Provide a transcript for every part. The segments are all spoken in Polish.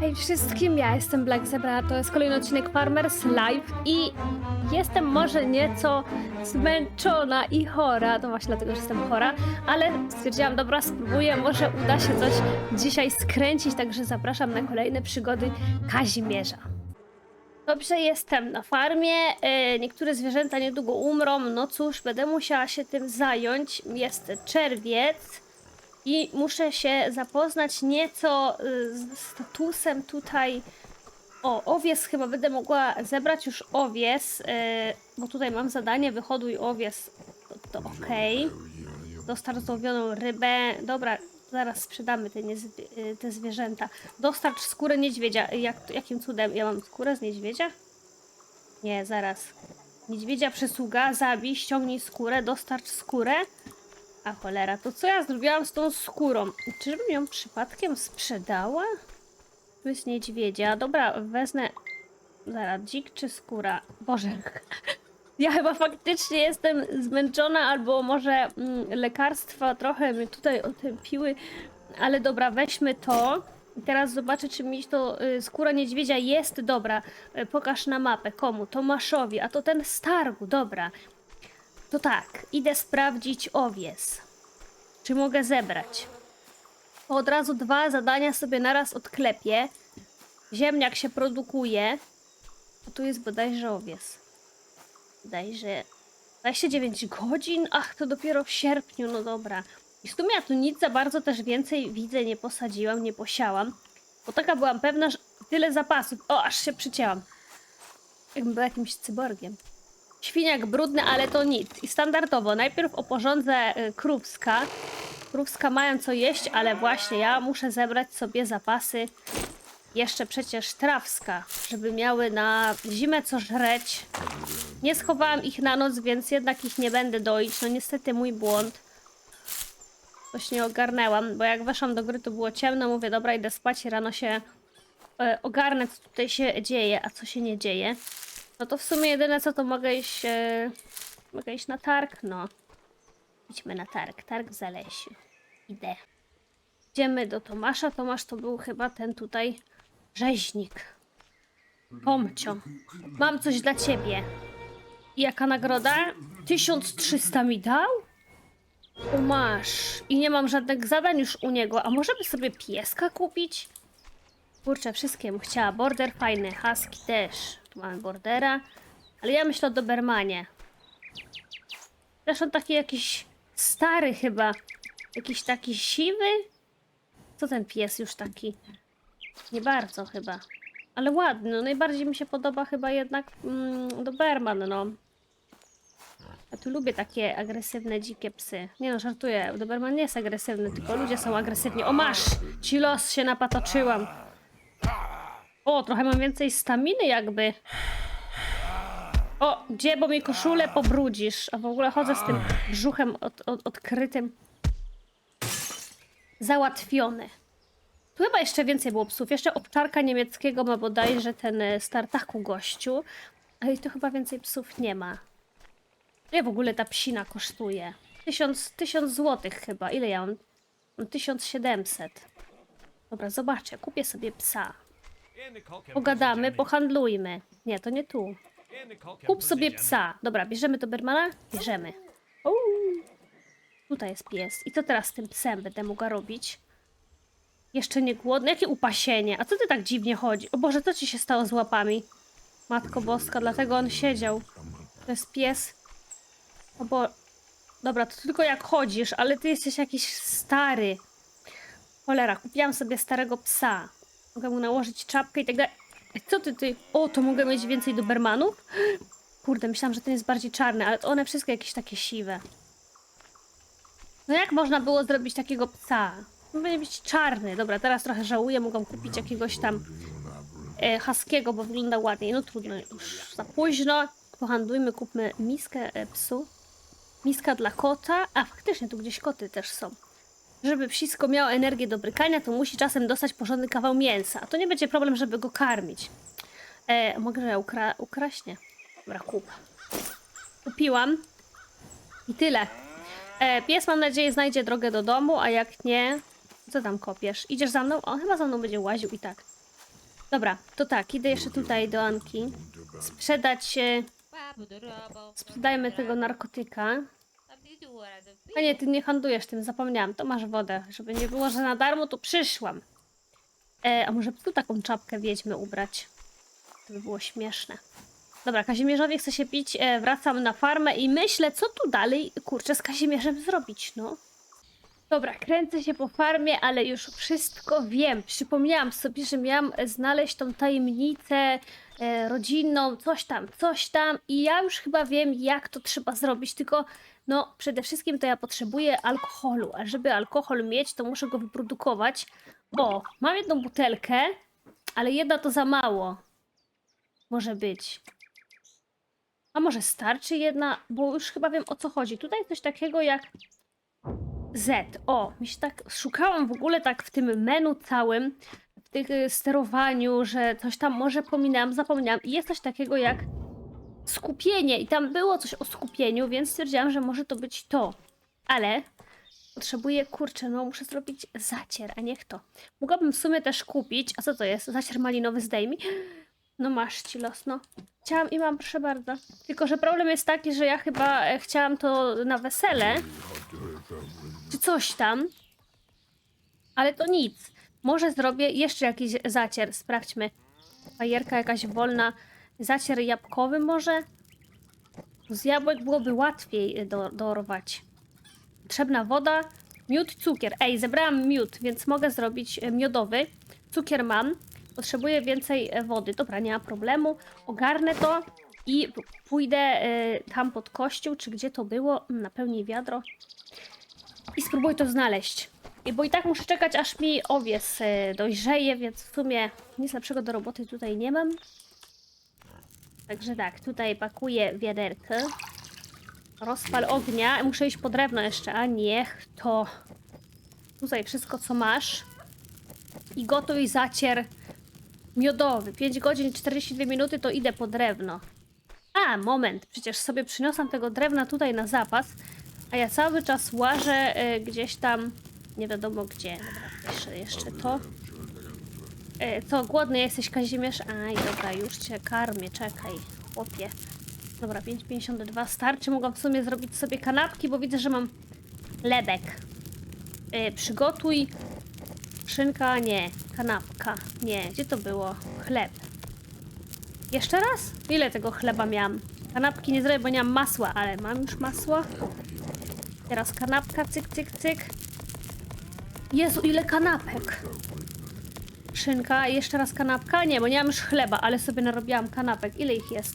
Hej wszystkim, ja jestem Black Zebra, to jest kolejny odcinek Farmers Live i jestem może nieco zmęczona i chora, to właśnie dlatego, że jestem chora, ale stwierdziłam, dobra, spróbuję, może uda się coś dzisiaj skręcić, także zapraszam na kolejne przygody Kazimierza. Dobrze, jestem na farmie. e, Niektóre zwierzęta niedługo umrą. No cóż, będę musiała się tym zająć. Jest czerwiec i muszę się zapoznać nieco y, z statusem tutaj. O, owies chyba będę mogła zebrać już owies, y, bo tutaj mam zadanie wyhoduj owies. To, to okej. Dostarcz złowioną rybę. Dobra, zaraz sprzedamy te, y, te zwierzęta. Dostarcz skórę niedźwiedzia. Jak, jakim cudem? Ja mam skórę z niedźwiedzia? Nie, zaraz. Niedźwiedzia przysługa, zabij, ściągnij skórę, dostarcz skórę. A cholera, to co ja zrobiłam z tą skórą? Czyżbym ją przypadkiem sprzedała? Tu jest niedźwiedzia. Dobra, wezmę... Zaraz, dzik czy skóra? Boże. Ja chyba faktycznie jestem zmęczona, albo może mm, lekarstwa trochę mnie tutaj otępiły. Ale dobra, weźmy to. I teraz zobaczę, czy mi to y, skóra niedźwiedzia jest dobra. Y, pokaż na mapę. Komu? Tomaszowi. A to ten stargu. Dobra. To tak, idę sprawdzić owies. Czy mogę zebrać? Od razu dwa zadania sobie naraz odklepię. Ziemniak się produkuje. A tu jest bodajże owies. Bodajże 29 godzin? Ach, to dopiero w sierpniu, no dobra. I w sumie ja tu nic za bardzo też więcej widzę, nie posadziłam, nie posiałam. Bo taka byłam pewna, że tyle zapasów. O, aż się przycięłam. Jakbym była jakimś cyborgiem. Świniak brudny, ale to nic. I standardowo, najpierw oporządzę y, krówska. Krówska mają co jeść, ale właśnie ja muszę zebrać sobie zapasy jeszcze przecież trawska, żeby miały na zimę co żreć. Nie schowałam ich na noc, więc jednak ich nie będę doić. No niestety mój błąd. Coś nie ogarnęłam, bo jak weszłam do gry to było ciemno, mówię dobra idę spać i rano się e, ogarnę co tutaj się dzieje, a co się nie dzieje. No to w sumie jedyne co to mogę iść, e, mogę iść na targ, no. Idźmy na targ, targ w Zalesiu. Idę. Idziemy do Tomasza, Tomasz to był chyba ten tutaj rzeźnik. Pomcio, mam coś dla ciebie. Jaka nagroda? 1300 mi dał? O, masz. I nie mam żadnych zadań już u niego. A może by sobie pieska kupić? Kurczę, wszystkie bym chciała. Border fajny, husky też. Mamy bordera. Ale ja myślę o Dobermanie. On taki jakiś stary chyba. Jakiś taki siwy? Co ten pies już taki? Nie bardzo chyba. Ale ładny. No, najbardziej mi się podoba chyba jednak mm, Doberman, no. Ja tu lubię takie agresywne, dzikie psy. Nie no, żartuję. Doberman nie jest agresywny, tylko ludzie są agresywni. O, masz! Ci los się napatoczyłam. O, trochę mam więcej staminy jakby. O, gdzie, bo mi koszulę pobrudzisz. A w ogóle chodzę z tym brzuchem od, od, odkrytym. Załatwiony. Tu chyba jeszcze więcej było psów. Jeszcze obczarka niemieckiego ma bodajże ten e, startaku gościu. Ale to chyba więcej psów nie ma. Ile w ogóle ta psina kosztuje? Tysiąc, złotych chyba. Ile ja mam? Mam 1700. Dobra, zobaczę. Kupię sobie psa. Pogadamy, pohandlujmy. Nie, to nie tu. Kup sobie psa. Dobra, bierzemy Dobermana? Bierzemy. Uuu. Tutaj jest pies. I co teraz z tym psem będę mogła robić? Jeszcze nie głodny? Jakie upasienie? A co ty tak dziwnie chodzi? O Boże, co ci się stało z łapami? Matko Boska, dlatego on siedział. To jest pies. O bo... Dobra, to tylko jak chodzisz, ale ty jesteś jakiś stary. Cholera, kupiłam sobie starego psa. Mogę mu nałożyć czapkę i tak dalej. Ej, Co ty, ty? O, to mogę mieć więcej Dobermanów? Kurde, myślałam, że ten jest bardziej czarny, ale to one wszystkie jakieś takie siwe. No jak można było zrobić takiego psa? No Będzie być czarny. Dobra, teraz trochę żałuję, mogłam kupić jakiegoś tam e, haskiego, bo wygląda ładniej. No trudno, już za późno. Pohandlujmy, kupmy miskę e, psu. Miska dla kota. A faktycznie, tu gdzieś koty też są. Żeby psisko miało energię do brykania, to musi czasem dostać porządny kawał mięsa. A to nie będzie problem, żeby go karmić. E, mogę, ja ukra ukraśnie. Dobra, kup. Kupiłam. I tyle. E, pies, mam nadzieję, znajdzie drogę do domu, a jak nie... Co tam kopiesz? Idziesz za mną? On chyba za mną będzie łaził i tak. Dobra, to tak, idę jeszcze tutaj do Anki. Sprzedać... e, Sprzedajmy tego narkotyka. A nie, ty nie handlujesz tym, zapomniałam. To masz wodę. Żeby nie było, że na darmo, to przyszłam. E, a może tu taką czapkę wiedźmy ubrać? To by było śmieszne. Dobra, Kazimierzowi chce się pić, e, wracam na farmę i myślę, co tu dalej, kurczę, z Kazimierzem zrobić, no. Dobra, kręcę się po farmie, ale już wszystko wiem. Przypomniałam sobie, że miałam znaleźć tą tajemnicę e, rodzinną, coś tam, coś tam i ja już chyba wiem, jak to trzeba zrobić, tylko no przede wszystkim to ja potrzebuję alkoholu, a żeby alkohol mieć, to muszę go wyprodukować. O, mam jedną butelkę, ale jedna to za mało. Może być. A może starczy jedna, bo już chyba wiem o co chodzi. Tutaj coś takiego jak Z. O, mi się tak szukałam w ogóle tak w tym menu całym, w tych y, sterowaniu, że coś tam może pominęłam, zapomniałam. I jest coś takiego jak skupienie i tam było coś o skupieniu, więc stwierdziłam, że może to być to. Ale potrzebuję, kurczę, no muszę zrobić zacier, a niech to. Mogłabym w sumie też kupić, a co to jest? Zacier malinowy zdejmij. No masz ci los, no. Chciałam i mam, proszę bardzo. Tylko, że problem jest taki, że ja chyba e, chciałam to na wesele. Czy coś tam. Ale to nic. Może zrobię jeszcze jakiś zacier. Sprawdźmy. Fajerka jakaś wolna. Zacier jabłkowy może? Z jabłek byłoby łatwiej do, dorwać. Potrzebna woda, miód, cukier. Ej, zebrałam miód, więc mogę zrobić e, miodowy. Cukier mam. Potrzebuję więcej e, wody. Dobra, nie ma problemu. Ogarnę to i pójdę tam pod kościół, czy gdzie to było. Mm, Napełnię wiadro. I spróbuję to znaleźć. I Bo i tak muszę czekać, aż mi owies e, dojrzeje, więc w sumie nic lepszego do roboty tutaj nie mam. Także tak, tutaj pakuję wiaderkę. Rozpal ognia. Muszę iść po drewno jeszcze, a niech to. Tutaj wszystko, co masz. I gotuj zacier miodowy. 5 godzin 42 minuty to idę po drewno. A, moment, przecież sobie przyniosłam tego drewna tutaj na zapas, a ja cały czas łażę e, gdzieś tam, nie wiadomo gdzie. Dobra, jeszcze, jeszcze to. Co, głodny jesteś, Kazimierz? Aj, dobra, już cię karmię, czekaj, chłopie. Dobra, 5,52 starczy. Mogłam w sumie zrobić sobie kanapki, bo widzę, że mam lebek. E, przygotuj. Szynka, nie. Kanapka, nie. Gdzie to było? Chleb. Jeszcze raz? Ile tego chleba miałam? Kanapki nie zrobię, bo nie mam masła, ale mam już masło. Teraz kanapka, cyk, cyk, cyk. Jezu, ile kanapek. Szynka, jeszcze raz kanapka? Nie, bo nie mam już chleba, ale sobie narobiłam kanapek. Ile ich jest?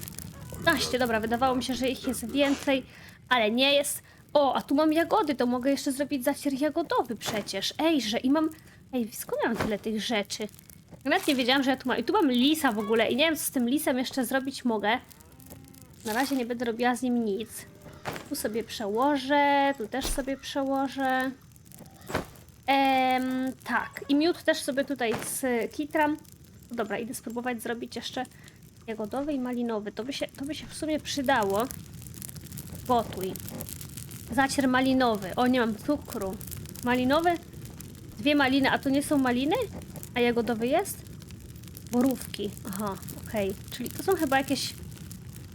15, dobra, wydawało mi się, że ich jest więcej, ale nie jest. O, a tu mam jagody, to mogę jeszcze zrobić zacier jagodowy przecież. Ej, że i mam... Ej, skąd mam tyle tych rzeczy? Nawet nie wiedziałam, że ja tu mam... I tu mam lisa w ogóle i nie wiem, co z tym lisem jeszcze zrobić mogę. Na razie nie będę robiła z nim nic. Tu sobie przełożę, tu też sobie przełożę. Em, tak, i miód też sobie tutaj z kitram. Dobra, idę spróbować zrobić jeszcze jagodowy i malinowy. To by się, to by się w sumie przydało. Gotuj. Zacier malinowy. O, nie mam cukru. Malinowy? Dwie maliny, a to nie są maliny? A jagodowy jest? Borówki. Aha, okej. Czyli to są chyba jakieś...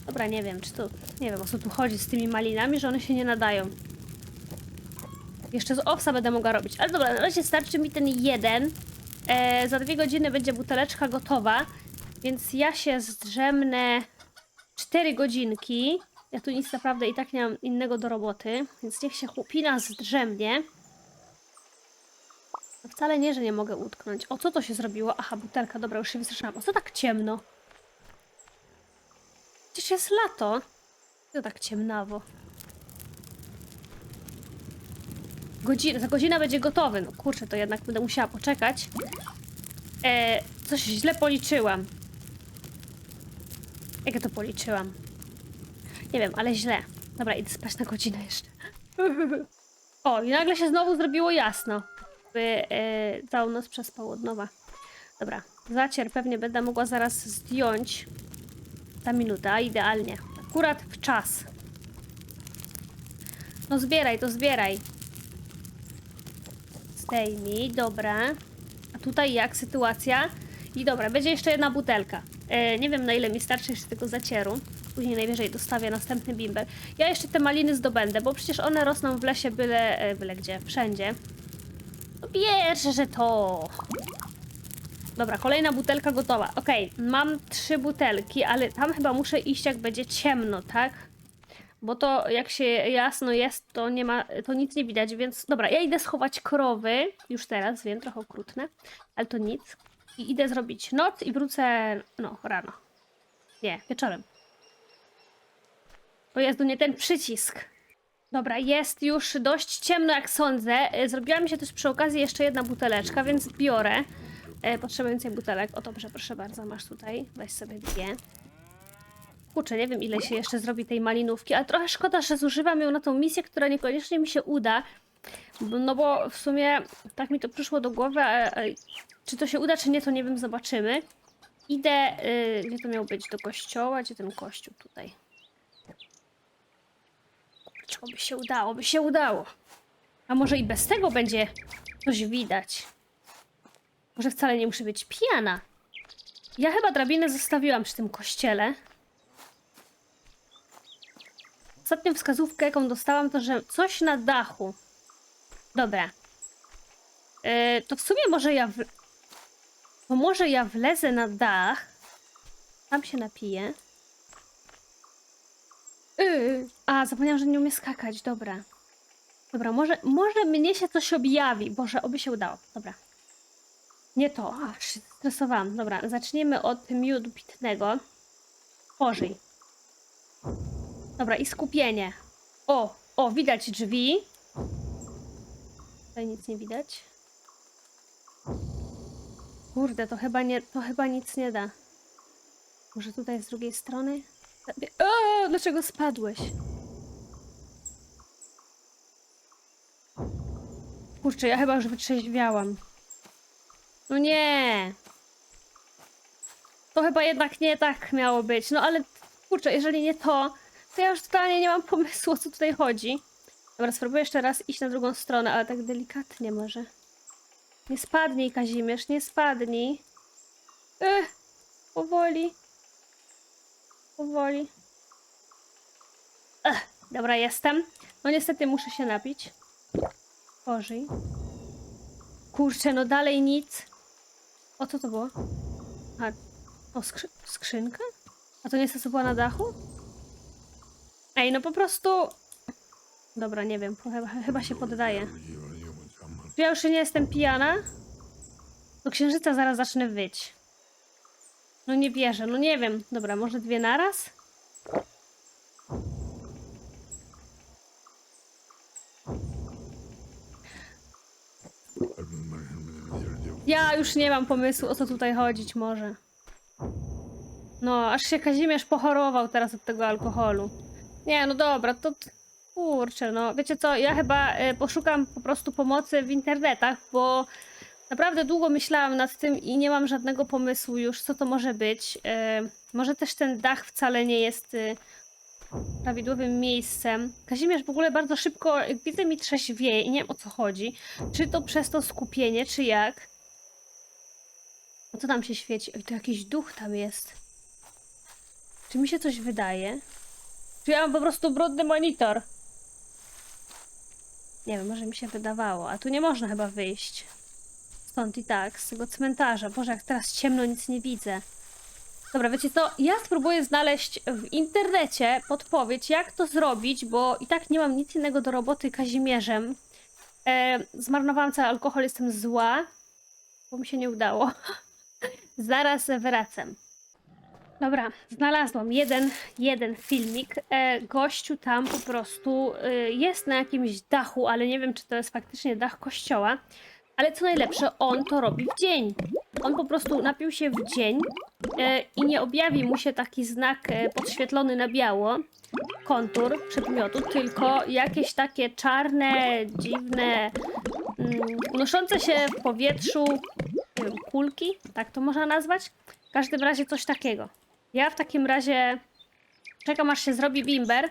Dobra, nie wiem, czy to... Nie wiem, o co tu chodzi z tymi malinami, że one się nie nadają. Jeszcze z owsa będę mogła robić. Ale dobra, na razie starczy mi ten jeden. E, za dwie godziny będzie buteleczka gotowa. Więc ja się zdrzemnę 4 godzinki. Ja tu nic naprawdę i tak nie mam innego do roboty. Więc niech się chłopina zdrzemnie. No wcale nie, że nie mogę utknąć. O, co to się zrobiło? Aha, butelka, dobra, już się wystraszyłam. O, co tak ciemno? Przecież jest lato. Co tak ciemnawo? Godzina, za godzinę będzie gotowy. No kurczę, to jednak będę musiała poczekać. E, coś źle policzyłam. Jak ja to policzyłam? Nie wiem, ale źle. Dobra, idę spać na godzinę jeszcze. O, i nagle się znowu zrobiło jasno. By e, całą noc przespał od nowa. Dobra, zacier pewnie będę mogła zaraz zdjąć. Ta minuta, idealnie. Akurat w czas. No zbieraj, to zbieraj. Zdejmij, dobra. A tutaj jak sytuacja? I dobra, będzie jeszcze jedna butelka. E, nie wiem na ile mi starczy jeszcze tego zacieru. Później najwyżej dostawię następny bimber. Ja jeszcze te maliny zdobędę, bo przecież one rosną w lesie byle, e, byle gdzie, wszędzie. No bierze, że to. Dobra, kolejna butelka gotowa. Okej, mam trzy butelki, ale tam chyba muszę iść jak będzie ciemno, tak? Bo to jak się jasno jest, to nie ma, to nic nie widać, więc dobra, ja idę schować krowy. Już teraz, wiem, trochę okrutne, ale to nic. I idę zrobić noc i wrócę, no, rano. Nie, wieczorem. O Jezu, nie ten przycisk. Dobra, jest już dość ciemno, jak sądzę. E, Zrobiła mi się też przy okazji jeszcze jedna buteleczka, więc biorę. E, potrzebuję więcej butelek. O dobrze, proszę bardzo, masz tutaj. Weź sobie dwie. Kurczę, nie wiem ile się jeszcze zrobi tej malinówki, ale trochę szkoda, że zużywam ją na tą misję, która niekoniecznie mi się uda. No bo w sumie tak mi to przyszło do głowy, a, a, czy to się uda, czy nie, to nie wiem, zobaczymy. Idę, y, gdzie to miał być, do kościoła, gdzie ten kościół tutaj. Kurczę, by się udało, by się udało. A może i bez tego będzie coś widać. Może wcale nie muszę być pijana. Ja chyba drabinę zostawiłam przy tym kościele. Ostatnią wskazówkę, jaką dostałam, to że coś na dachu. Dobra. Yy, to w sumie może ja. W... To może ja wlezę na dach. Tam się napiję. Yy. A, zapomniałam, że nie umie skakać. Dobra. Dobra, może, może mnie się coś objawi. Boże, oby się udało. Dobra. Nie to. A, się stresowałam. Dobra, zaczniemy od miodu pitnego. Pożyj. Dobra, i skupienie. O, o, widać drzwi. Tutaj nic nie widać. Kurde, to chyba nie, to chyba nic nie da. Może tutaj z drugiej strony? O, dlaczego spadłeś? Kurczę, ja chyba już wytrzeźwiałam. No nie. To chyba jednak nie tak miało być. No ale kurczę, jeżeli nie to, to ja już totalnie nie mam pomysłu, o co tutaj chodzi. Dobra, spróbuję jeszcze raz iść na drugą stronę, ale tak delikatnie może. Nie spadnij, Kazimierz, nie spadnij. Ech, powoli. Powoli. Ech, dobra, jestem. No niestety muszę się napić. Bożej. Kurczę, no dalej nic. O, co to było? A, o, skrzy skrzynka? A to nie jest to, co była na dachu? Ej, no po prostu... Dobra, nie wiem, chyba, chyba się poddaję. Czy ja już nie jestem pijana? Do księżyca zaraz zacznę wyć. No nie wierzę, no nie wiem. Dobra, może dwie naraz? Ja już nie mam pomysłu, o co tutaj chodzić może. No, aż się Kazimierz pochorował teraz od tego alkoholu. Nie, no dobra, to... Kurczę, no wiecie co, ja chyba e, poszukam po prostu pomocy w internetach, bo naprawdę długo myślałam nad tym i nie mam żadnego pomysłu już, co to może być. E, może też ten dach wcale nie jest e, prawidłowym miejscem. Kazimierz w ogóle bardzo szybko, jak widzę, mi trzeźwieje i nie wiem o co chodzi. Czy to przez to skupienie, czy jak? No co tam się świeci? Oj, to jakiś duch tam jest. Czy mi się coś wydaje? Czy ja mam po prostu brudny monitor? Nie wiem, może mi się wydawało. A tu nie można chyba wyjść. Stąd i tak, z tego cmentarza. Boże, jak teraz ciemno, nic nie widzę. Dobra, wiecie co? Ja spróbuję znaleźć w internecie podpowiedź, jak to zrobić, bo i tak nie mam nic innego do roboty Kazimierzem. E, zmarnowałam cały alkohol, jestem zła, bo mi się nie udało. Zaraz wracam. Dobra, znalazłam jeden, jeden filmik. E, gościu tam po prostu e, jest na jakimś dachu, ale nie wiem, czy to jest faktycznie dach kościoła. Ale co najlepsze, on to robi w dzień. On po prostu napił się w dzień e, i nie objawi mu się taki znak e, podświetlony na biało, kontur przedmiotu, tylko jakieś takie czarne, dziwne, mm, unoszące się w powietrzu nie wiem, kulki, tak to można nazwać. W każdym razie coś takiego. Ja w takim razie czekam aż się zrobi bimber.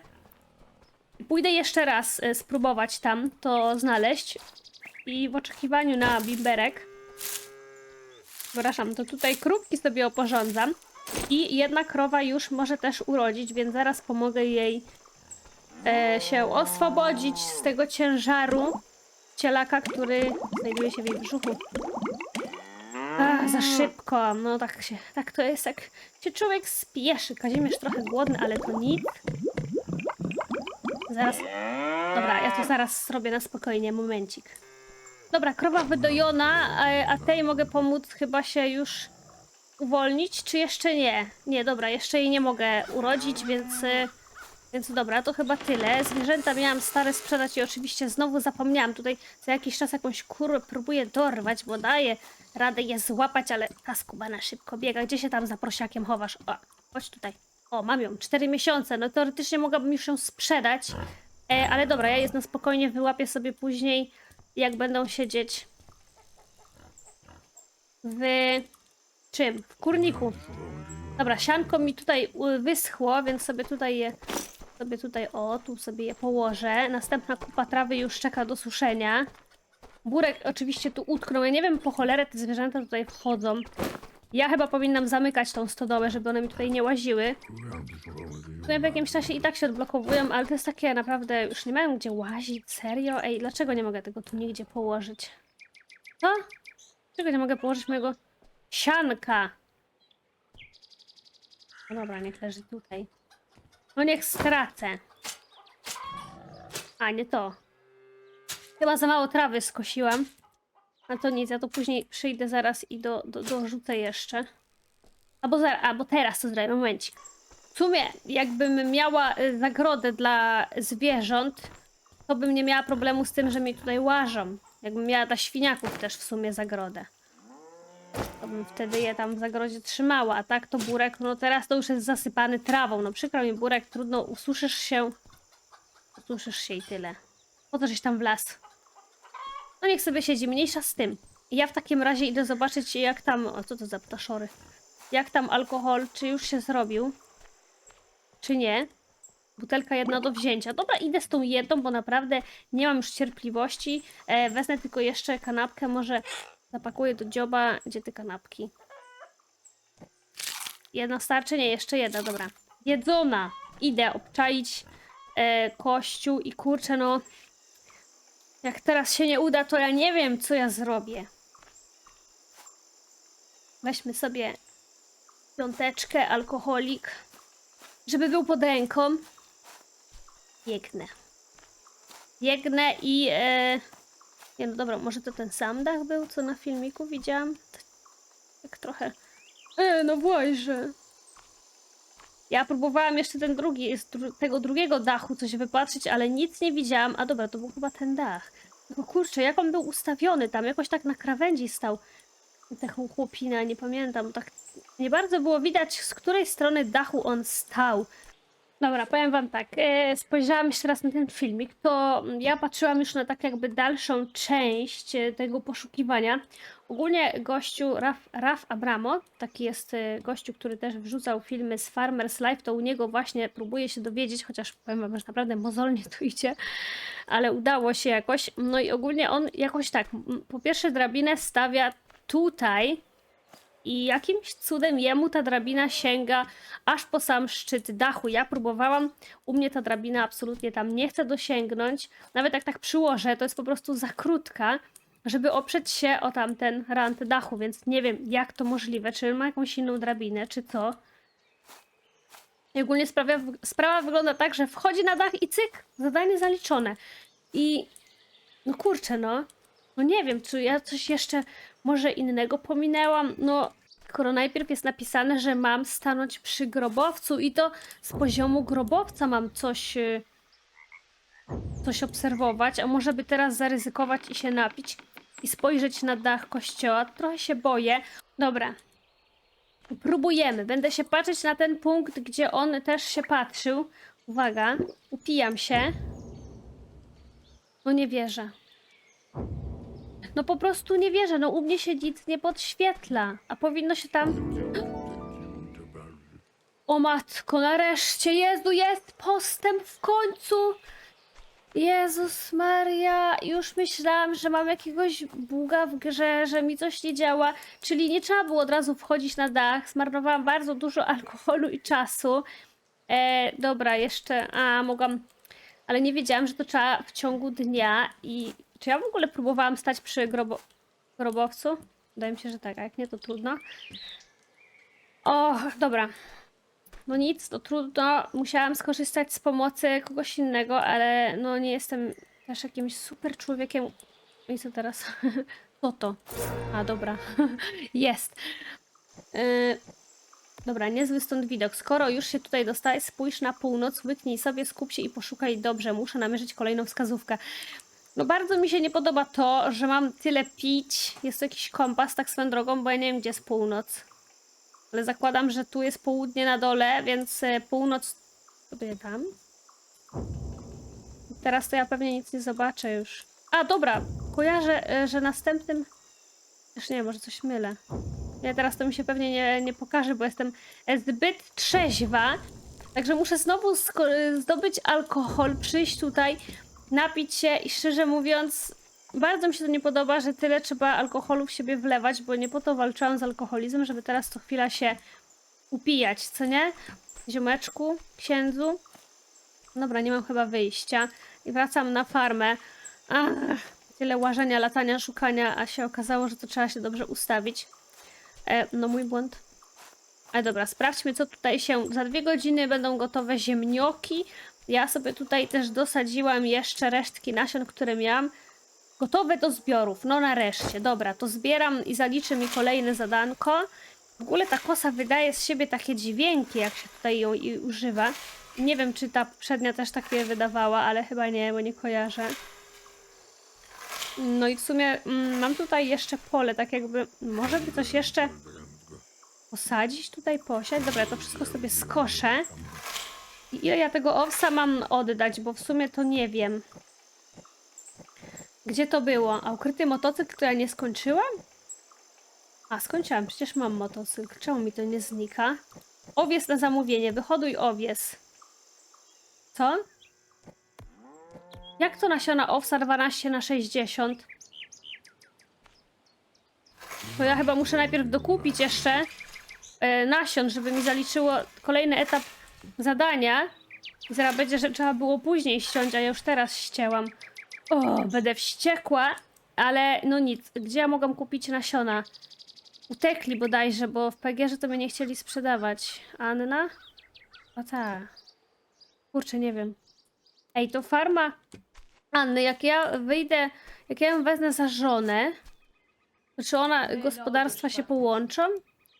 Pójdę jeszcze raz e, spróbować tam to znaleźć. I w oczekiwaniu na bimberek Przepraszam, to tutaj krówki sobie oporządzam. I jedna krowa już może też urodzić, więc zaraz pomogę jej e, się oswobodzić z tego ciężaru cielaka, który znajduje się w jej brzuchu. Za szybko. No tak się, tak to jest, jak się człowiek spieszy. Kazimierz trochę głodny, ale to nic. Zaraz. Dobra, ja to zaraz zrobię na spokojnie, momencik. Dobra, krowa wydojona, a, a tej mogę pomóc chyba się już uwolnić, czy jeszcze nie? Nie, dobra, jeszcze jej nie mogę urodzić, więc... y, Więc dobra, to chyba tyle. Zwierzęta miałam stare sprzedać i oczywiście znowu zapomniałam. Tutaj za jakiś czas jakąś kurę próbuję dorwać, bo daję radę je złapać, ale ta skubana szybko biega. Gdzie się tam za prosiakiem chowasz? O, chodź tutaj. O, mam ją. Cztery miesiące. No teoretycznie mogłabym już ją sprzedać. E, ale dobra, ja je na spokojnie wyłapię sobie później, jak będą siedzieć w czym? W kurniku. Dobra, sianko mi tutaj wyschło, więc sobie tutaj je sobie tutaj, o, tu sobie je położę. Następna kupa trawy już czeka do suszenia. Burek oczywiście tu utknął. Ja nie wiem po cholerę te zwierzęta tutaj wchodzą. Ja chyba powinnam zamykać tą stodołę, żeby one mi tutaj nie łaziły. Tutaj w jakimś czasie i tak się odblokowują, ale to jest takie naprawdę, już nie mają gdzie łazić, serio? Ej, dlaczego nie mogę tego tu nigdzie położyć? Co? Dlaczego nie mogę położyć mojego sianka? No dobra, niech leży tutaj. No niech stracę. A, nie to. Chyba za mało trawy skosiłam. A to nic, ja to później przyjdę zaraz i do, do, dorzucę jeszcze. Albo, za, albo teraz to zrobię, momencik. W sumie, jakbym miała y, zagrodę dla zwierząt, to bym nie miała problemu z tym, że mi tutaj łażą. Jakbym miała dla świniaków też w sumie zagrodę. Wtedy je tam w zagrodzie trzymała, a tak to burek, no teraz to już jest zasypany trawą. No przykro mi burek, trudno, ususzysz się. Ususzysz się i tyle. Po to, żeś tam wlazł. No niech sobie siedzi, mniejsza z tym. Ja w takim razie idę zobaczyć jak tam, o co to za ptaszory. Jak tam alkohol, czy już się zrobił, czy nie. Butelka jedna do wzięcia. Dobra, idę z tą jedną, bo naprawdę nie mam już cierpliwości. E, wezmę tylko jeszcze kanapkę, może zapakuję do dzioba. Gdzie te kanapki? Jedna starczy? Nie, jeszcze jedna, dobra. Jedzona! Idę obczaić e, kościół i kurczę, no... Jak teraz się nie uda, to ja nie wiem, co ja zrobię. Weźmy sobie piąteczkę, alkoholik, żeby był pod ręką. Biegnę. Biegnę i... E... Nie no dobra, może to ten sam dach był, co na filmiku widziałam? Tak trochę... E, no właśnie. Ja próbowałam jeszcze ten drugi, z dru tego drugiego dachu coś wypatrzeć, ale nic nie widziałam. A dobra, to był chyba ten dach. No kurczę, jak on był ustawiony tam, jakoś tak na krawędzi stał. Taką chłopina, nie pamiętam. Tak nie bardzo było widać, z której strony dachu on stał. Dobra, powiem wam tak, e, spojrzałam jeszcze raz na ten filmik, to ja patrzyłam już na tak jakby dalszą część e, tego poszukiwania. Ogólnie gościu Raf, Raf Abramo, taki jest e, gościu, który też wrzucał filmy z Farmers Life, to u niego właśnie próbuję się dowiedzieć, chociaż powiem wam, że naprawdę mozolnie to idzie, ale udało się jakoś. No i ogólnie on jakoś tak, po pierwsze drabinę stawia tutaj, i jakimś cudem jemu ta drabina sięga aż po sam szczyt dachu. Ja próbowałam, u mnie ta drabina absolutnie tam nie chce dosięgnąć. Nawet jak tak przyłożę, to jest po prostu za krótka, żeby oprzeć się o tamten rant dachu, więc nie wiem jak to możliwe, czy ma jakąś inną drabinę, czy co. I ogólnie sprawia, sprawa wygląda tak, że wchodzi na dach i cyk, zadanie zaliczone. I no kurczę, no. No nie wiem, czy ja coś jeszcze może innego pominęłam. No, skoro najpierw jest napisane, że mam stanąć przy grobowcu i to z poziomu grobowca mam coś, y, coś obserwować, a może by teraz zaryzykować i się napić i spojrzeć na dach kościoła. Trochę się boję. Dobra. Próbujemy. Będę się patrzeć na ten punkt, gdzie on też się patrzył. Uwaga, upijam się. No nie wierzę. No po prostu nie wierzę, no u mnie się nic nie podświetla, a powinno się tam... O matko, nareszcie, Jezu, jest postęp w końcu! Jezus Maria, już myślałam, że mam jakiegoś buga w grze, że mi coś nie działa, czyli nie trzeba było od razu wchodzić na dach. Zmarnowałam bardzo dużo alkoholu i czasu. E, dobra, jeszcze, a mogłam, ale nie wiedziałam, że to trzeba w ciągu dnia i czy ja w ogóle próbowałam stać przy grobo, grobowcu? Wydaje mi się, że tak, a jak nie, to trudno. O, dobra. No nic, to trudno. Musiałam skorzystać z pomocy kogoś innego, ale no nie jestem też jakimś super człowiekiem. I co teraz? Co to? A, dobra. Jest. Yy, dobra, niezły stąd widok. Skoro już się tutaj dostałeś, spójrz na północ, łyknij sobie, skup się i poszukaj dobrze. Muszę namierzyć kolejną wskazówkę. No bardzo mi się nie podoba to, że mam tyle pić. Jest to jakiś kompas tak swoją drogą, bo ja nie wiem, gdzie jest północ. Ale zakładam, że tu jest południe na dole, więc e, północ sobie tam. Teraz to ja pewnie nic nie zobaczę już. A, dobra, kojarzę, e, że następnym... Już nie, może coś mylę. Nie, teraz to mi się pewnie nie, nie pokaże, bo jestem e, zbyt trzeźwa. Także muszę znowu zdobyć alkohol, przyjść tutaj, napić się i szczerze mówiąc, bardzo mi się to nie podoba, że tyle trzeba alkoholu w siebie wlewać, bo nie po to walczyłam z alkoholizmem, żeby teraz co chwila się upijać, co nie? Ziomeczku, księdzu. Dobra, nie mam chyba wyjścia. I wracam na farmę. Ach, tyle łażenia, latania, szukania, a się okazało, że to trzeba się dobrze ustawić. E, no mój błąd. Ale dobra, sprawdźmy, co tutaj się. Za dwie godziny będą gotowe ziemnioki. Ja sobie tutaj też dosadziłam jeszcze resztki nasion, które miałam. Gotowe do zbiorów. No nareszcie. Dobra, to zbieram i zaliczy mi kolejne zadanko. W ogóle ta kosa wydaje z siebie takie dźwięki, jak się tutaj ją i używa. Nie wiem, czy ta poprzednia też takie wydawała, ale chyba nie, bo nie kojarzę. No i w sumie mm, mam tutaj jeszcze pole, tak jakby... Może by coś jeszcze posadzić tutaj, posiać? Dobra, to wszystko sobie skoszę. Ile ja tego owsa mam oddać, bo w sumie to nie wiem. Gdzie to było? A ukryty motocykl, który ja nie skończyłam? A, skończyłam, przecież mam motocykl. Czemu mi to nie znika? Owies na zamówienie, wyhoduj owies. Co? Jak to nasiona owsa 12 na 60? To ja chyba muszę najpierw dokupić jeszcze e, nasion, żeby mi zaliczyło kolejny etap zadania. I zaraz będzie, że trzeba było później ściąć, a ja już teraz ścięłam. O, będę wściekła, ale no nic. Gdzie ja mogłam kupić nasiona? Utekli bodajże, bo w PGR to mnie nie chcieli sprzedawać. Anna? O tak. Kurczę, nie wiem. Ej, to farma Anny, jak ja wyjdę, jak ja ją wezmę za żonę, to czy ona, gospodarstwa się połączą?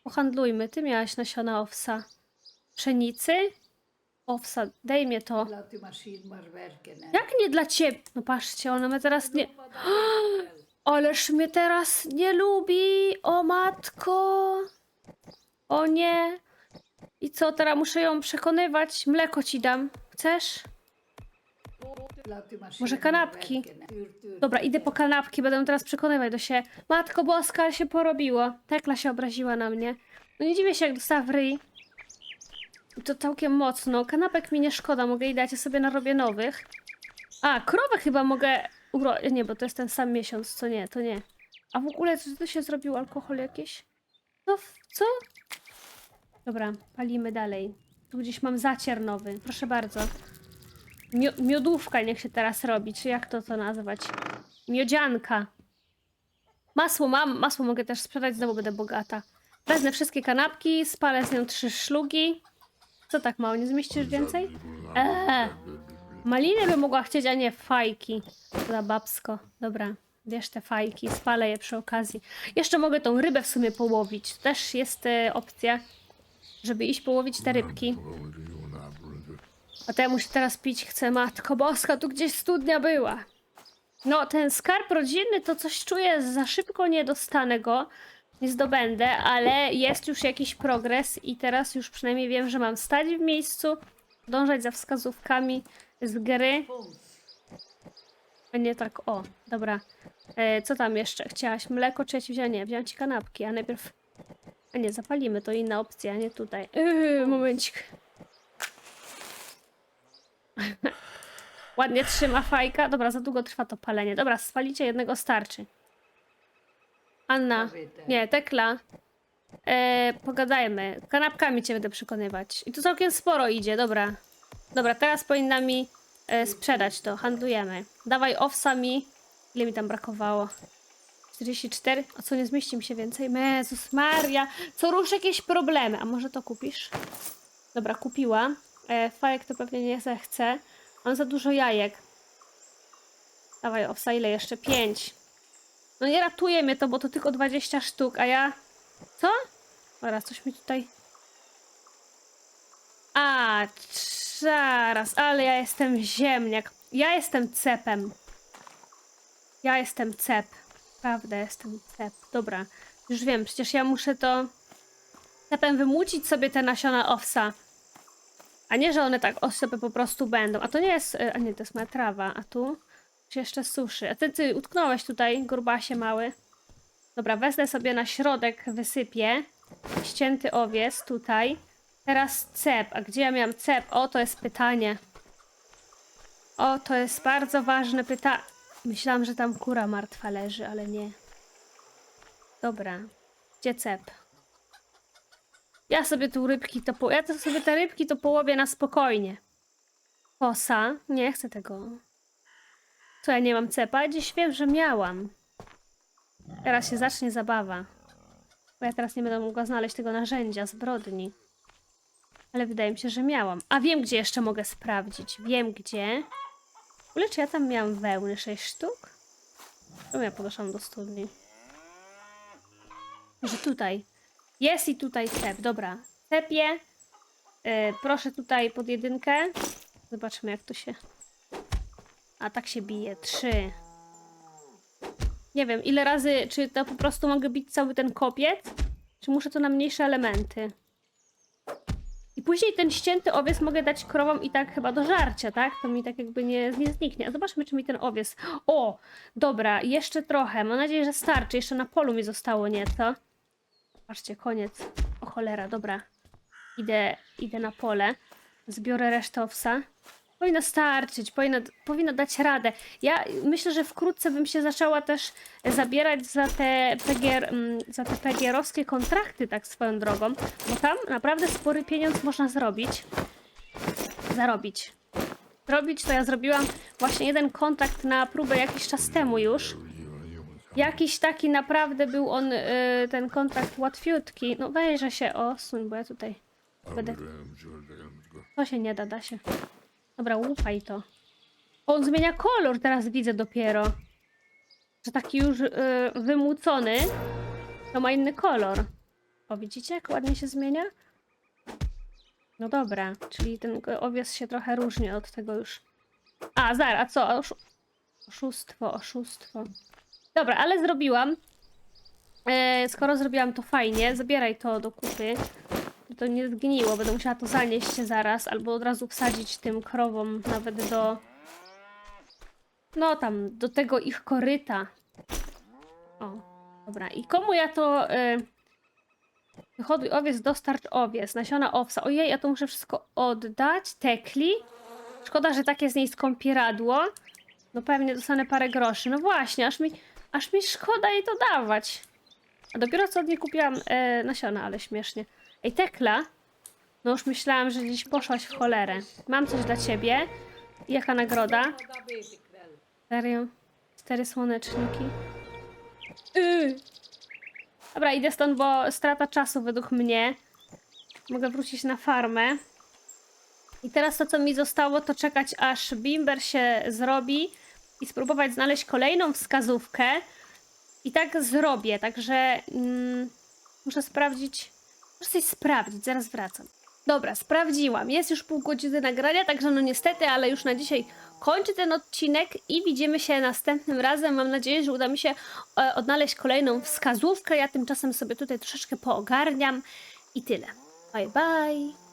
Pohandlujmy. Ty miałaś nasiona owsa. Pszenicy? Owsa, daj mnie to. Jak nie dla ciebie? No patrzcie, ona mnie teraz nie... Ależ mnie teraz nie lubi, o matko. O nie. I co, teraz muszę ją przekonywać? Mleko ci dam. Chcesz? Może kanapki? Dobra, idę po kanapki, będę teraz przekonywać do siebie. Matko boska, ale się porobiło. Tekla się obraziła na mnie. No nie dziwię się, jak dostała w ryj. I To całkiem mocno. Kanapek mi nie szkoda, mogę jej dać, ja sobie narobię nowych. A, krowę chyba mogę uro... Nie, bo to jest ten sam miesiąc, co nie, to nie. A w ogóle, co to się zrobił? Alkohol jakiś? No, co? Dobra, palimy dalej. Tu gdzieś mam zacier nowy, proszę bardzo. Mio miodówka niech się teraz robi, czy jak to to nazwać? Miodzianka. Masło mam, masło mogę też sprzedać, znowu będę bogata. Wezmę wszystkie kanapki, spalę z nią trzy szlugi. Co tak mało, nie zmieścisz więcej? Eee, maliny by mogła chcieć, a nie fajki. Za babsko. Dobra, bierz te fajki, spalę je przy okazji. Jeszcze mogę tą rybę w sumie połowić. To też jest e, opcja, żeby iść połowić te rybki. A to ja muszę teraz pić chcę, matko boska, tu gdzieś studnia była. No, ten skarb rodzinny to coś czuję, za szybko nie dostanę go, nie zdobędę, ale jest już jakiś progres i teraz już przynajmniej wiem, że mam stać w miejscu, dążać za wskazówkami z gry. A nie tak, o, dobra. E, co tam jeszcze? Chciałaś mleko, czy ja ci wziąłem? Nie, wziąłem ci kanapki, a najpierw... A nie, zapalimy, to inna opcja, nie tutaj. Yy, momencik. Ładnie trzyma fajka. Dobra, za długo trwa to palenie. Dobra, spalicie jednego starczy. Anna. Nie, Tekla. E, pogadajmy. Kanapkami cię będę przekonywać. I tu całkiem sporo idzie, dobra. Dobra, teraz powinna mi e, sprzedać to. Handlujemy. Dawaj owsa mi. Ile mi tam brakowało? 44? A co, nie zmieści mi się więcej? Jezus Maria. Co rusz jakieś problemy. A może to kupisz? Dobra, kupiła. E, fajek to pewnie nie zechce. Mam za dużo jajek. Dawaj owsa, ile jeszcze? 5. No nie ratuje mnie to, bo to tylko 20 sztuk, a ja... Co? Zaraz, coś mi tutaj... A, zaraz, ale ja jestem ziemniak. Ja jestem cepem. Ja jestem cep. Prawda, jestem cep. Dobra, już wiem, przecież ja muszę to... Cepem wymucić sobie te nasiona owsa. A nie, że one tak osoby po prostu będą. A to nie jest... A nie, to jest moja trawa. A tu jeszcze suszy. A ty, ty utknąłeś tutaj, grubaasie mały. Dobra, wezmę sobie na środek, wysypię. Ścięty owiec tutaj. Teraz cep. A gdzie ja miałam cep? O, to jest pytanie. O, to jest bardzo ważne pytanie. Myślałam, że tam kura martwa leży, ale nie. Dobra. Gdzie cep? Ja sobie tu rybki to po... Ja to sobie te rybki to połowię na spokojnie. Kosa? Nie chcę tego. Ja nie mam cepa? Dziś wiem, że miałam. Teraz się zacznie zabawa. Bo ja teraz nie będę mogła znaleźć tego narzędzia, zbrodni. Ale wydaje mi się, że miałam. A wiem, gdzie jeszcze mogę sprawdzić. Wiem, gdzie. W ogóle, czy ja tam miałam wełny 6 sztuk? Czemu ja podeszłam do studni? Może tutaj. Jest i tutaj cep. Dobra. Cepie. Yy, proszę tutaj pod jedynkę. Zobaczmy, jak to się... A tak się bije. Trzy. Nie wiem, ile razy, czy to po prostu mogę bić cały ten kopiec? Czy muszę to na mniejsze elementy? I później ten ścięty owiec mogę dać krowom i tak chyba do żarcia, tak? To mi tak jakby nie, nie zniknie. A zobaczmy, czy mi ten owiec... O! Dobra, jeszcze trochę. Mam nadzieję, że starczy. Jeszcze na polu mi zostało nieco. Patrzcie, koniec. O cholera, dobra. Idę, idę na pole. Zbiorę resztę owsa. Powinno starczyć, powinno, dać radę. Ja myślę, że wkrótce bym się zaczęła też zabierać za te, PGR, mm, za te PGR-owskie kontrakty, tak swoją drogą, bo tam naprawdę spory pieniądz można zrobić. Zarobić. Robić to ja zrobiłam właśnie jeden kontrakt na próbę jakiś czas temu już. Jakiś taki naprawdę był on, y, ten kontrakt łatwiutki. No wejrzę się, o, suń, bo ja tutaj będę... To się nie da, da się. Dobra, łupaj to. On zmienia kolor, teraz widzę dopiero. Że taki już y, wymucony, to ma inny kolor. O, widzicie, jak ładnie się zmienia? No dobra, czyli ten owiec się trochę różni od tego już. A, zaraz, a co? Oszu oszustwo, oszustwo. Dobra, ale zrobiłam. E, skoro zrobiłam to fajnie, zabieraj to do kupy. To nie zgniło, będę musiała to zanieść zaraz, albo od razu wsadzić tym krowom nawet do... No tam, do tego ich koryta. O, dobra. I komu ja to... Y... Wyhoduj owiec, dostarcz owiec, nasiona owsa. Ojej, ja to muszę wszystko oddać. Tekli. Szkoda, że takie z niej skąpieradło. No pewnie dostanę parę groszy. No właśnie, aż mi, aż mi szkoda jej to dawać. A dopiero co od niej kupiłam e, nasiona, ale śmiesznie. Ej, Tekla. No już myślałam, że gdzieś poszłaś w cholerę. Mam coś dla ciebie. Jaka nagroda? Serio? Cztery słoneczniki. Yy. Dobra, idę stąd, bo strata czasu według mnie. Mogę wrócić na farmę. I teraz to, co mi zostało, to czekać, aż bimber się zrobi i spróbować znaleźć kolejną wskazówkę. I tak zrobię, także mm, muszę sprawdzić. Muszę coś sprawdzić, zaraz wracam. Dobra, sprawdziłam. Jest już pół godziny nagrania, także no niestety, ale już na dzisiaj kończę ten odcinek i widzimy się następnym razem. Mam nadzieję, że uda mi się e, odnaleźć kolejną wskazówkę. Ja tymczasem sobie tutaj troszeczkę poogarniam i tyle. Bye bye.